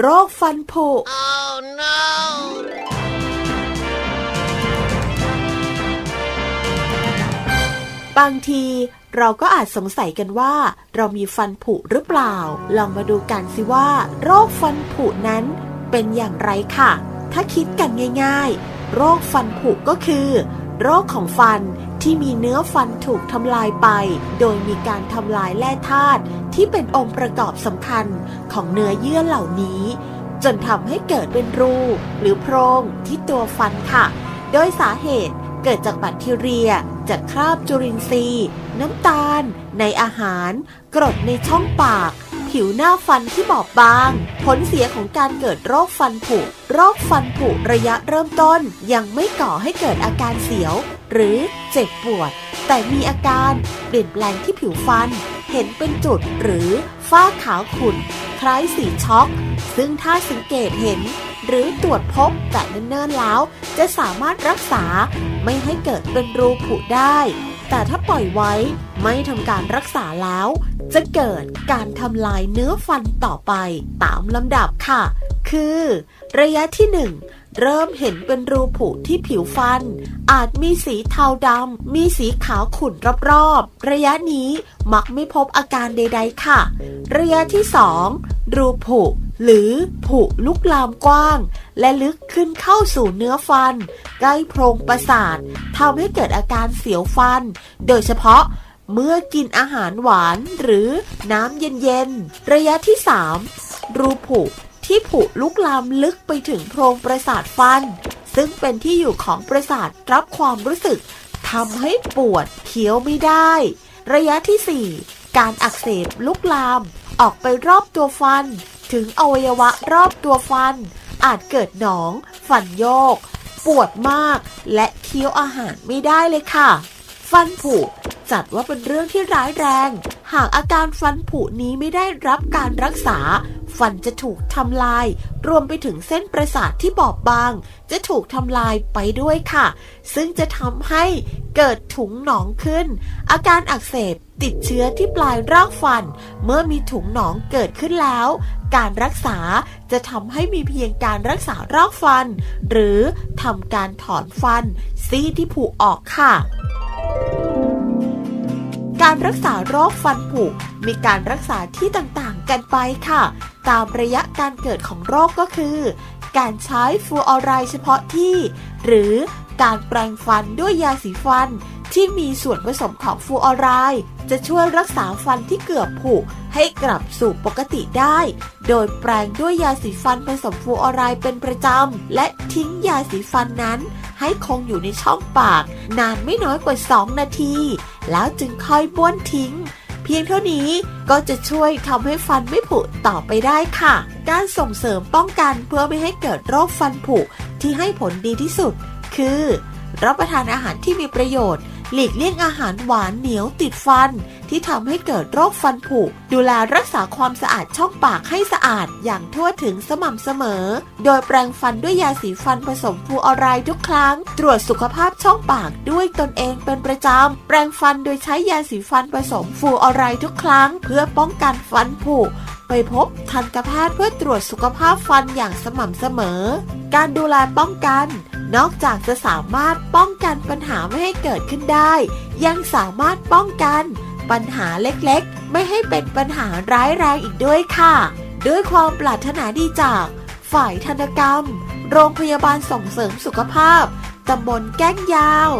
โรคฟันผุ Oh no! บางทีเราก็อาจสงสัยกันว่า เรามีฟันผุหรือเปล่า ลองมาดูกันสิว่า โรคฟันผุนั้นเป็นอย่างไรค่ะ ถ้าคิดกันง่าย ๆ โรคฟันผุก็คือ โรคของฟัน ที่มีเนื้อฟันถูกทำลายไป โดยมีการทำลายแร่ธาตุที่เป็นองค์ประกอบสำคัญของเนื้อเยื่อเหล่านี้ จนทำให้เกิดเป็นรูหรือโพรงที่ตัวฟันค่ะ โดยสาเหตุเกิดจากแบคทีเรีย จากคราบจุลินทรีย์ น้ำตาล ในอาหาร กรดในช่องปาก ผิวหน้าฟันที่บอบบาง ผลเสียของการเกิดโรคฟันผุ โรคฟันผุระยะเริ่มต้น ยังไม่ก่อให้เกิดอาการเสียว หรือเจ็บปวด แต่มีอาการเปลี่ยนแปลงที่ผิวฟัน เห็นเป็นจุดหรือฝ้าขาวขุ่นคล้ายสีช็อก ซึ่งถ้าสังเกตเห็น หรือตรวจพบแต่เนิ่นๆแล้ว จะสามารถรักษาไม่ให้เกิดเป็นรูผุได้ แต่ถ้าปล่อยไว้ ไม่ทำการรักษาแล้ว จะเกิดการทำลายเนื้อฟันต่อไปตามลำดับค่ะ คือ ระยะที่หนึ่งเริ่มเห็นเป็นรูผุที่ผิวฟัน อาจมีสีเทาดำ มีสีขาวขุ่นรอบๆ ระยะนี้มักไม่พบอาการใด ๆ ค่ะ ระยะที่สองรูผุหรือผุลุกลามกว้าง และลึกขึ้นเข้าสู่เนื้อฟัน ใกล้โพรงประสาททำให้เกิดอาการเสียวฟัน โดยเฉพาะ เมื่อกินอาหารหวานหรือน้ำเย็นๆ ระยะที่ 3 รูผุที่ผุลุกลามลึกไปถึงโพรงประสาทฟัน ซึ่งเป็นที่อยู่ของประสาทรับความรู้สึกทำให้ปวดเคี้ยวไม่ได้ ระยะที่ 4 การอักเสบลุกลาม ออกไปรอบตัวฟัน ถึงอวัยวะรอบตัวฟัน อาจเกิดหนอง ฟันโยก ปวดมาก และเคี้ยวอาหารไม่ได้เลยค่ะ ฟันผุ จัดว่าเป็นเรื่องที่ร้ายแรง หากอาการฟันผุนี้ไม่ได้รับการรักษา ฟันจะถูกทำลาย รวมไปถึงเส้นประสาทที่บอบบาง จะถูกทำลายไปด้วยค่ะ ซึ่งจะทำให้เกิดถุงหนองขึ้น อาการอักเสบติดเชื้อที่ปลายรากฟัน เมื่อมีถุงหนองเกิดขึ้นแล้ว การรักษาจะทำให้มีเพียงการรักษารากฟัน หรือทำการถอนฟันซี่ที่ผุออกค่ะ การรักษาโรคฟันผุ มีการรักษาที่ต่างๆ กันไปค่ะ ตามระยะการเกิดของโรคก็คือ การใช้ฟูออไรด์เฉพาะที่ หรือ การแปรงฟันด้วยยาสีฟันที่มีส่วนผสมของฟูออไรด์จะช่วยรักษาฟันที่เกือบผุให้กลับสู่ปกติได้ โดยแปรงด้วยยาสีฟันผสมฟูออไรด์เป็นประจำ และทิ้งยาสีฟันนั้น ให้คงอยู่ในช่องปาก นานไม่น้อยกว่า 2 นาที แล้วจึงค่อยบ้วนทิ้ง เพียงเท่านี้ก็จะช่วยทำให้ฟันไม่ผุต่อไปได้ค่ะ การส่งเสริมป้องกันเพื่อไม่ให้เกิดโรคฟันผุที่ให้ผลดีที่สุด คือ รับประทานอาหารที่มีประโยชน์ หลีกเลี่ยงอาหารหวานเหนียวติดฟัน ที่ทำให้เกิดโรคฟันผุ ดูแลรักษาความสะอาดช่องปากให้สะอาดอย่างทั่วถึงสม่ำเสมอ โดยแปรงฟันด้วยยาสีฟันผสมฟลูออไรด์ทุกครั้ง ตรวจสุขภาพช่องปากด้วยตนเองเป็นประจำ แปรงฟันโดยใช้ยาสีฟันผสมฟลูออไรด์ทุกครั้ง เพื่อป้องกันฟันผุไปพบทันตแพทย์เพื่อตรวจสุขภาพฟันอย่างสม่ำเสมอ การดูแลป้องกัน นอกจากจะสามารถป้องกันปัญหาไม่ให้เกิดขึ้นได้ ยังสามารถป้องกันปัญหาเล็กๆ ไม่ให้เป็นปัญหาร้ายแรงอีกด้วยค่ะ ด้วยความปรารถนาดีจาก ฝ่ายธนกรรม โรงพยาบาลส่งเสริมสุขภาพตำบลแก้งยาว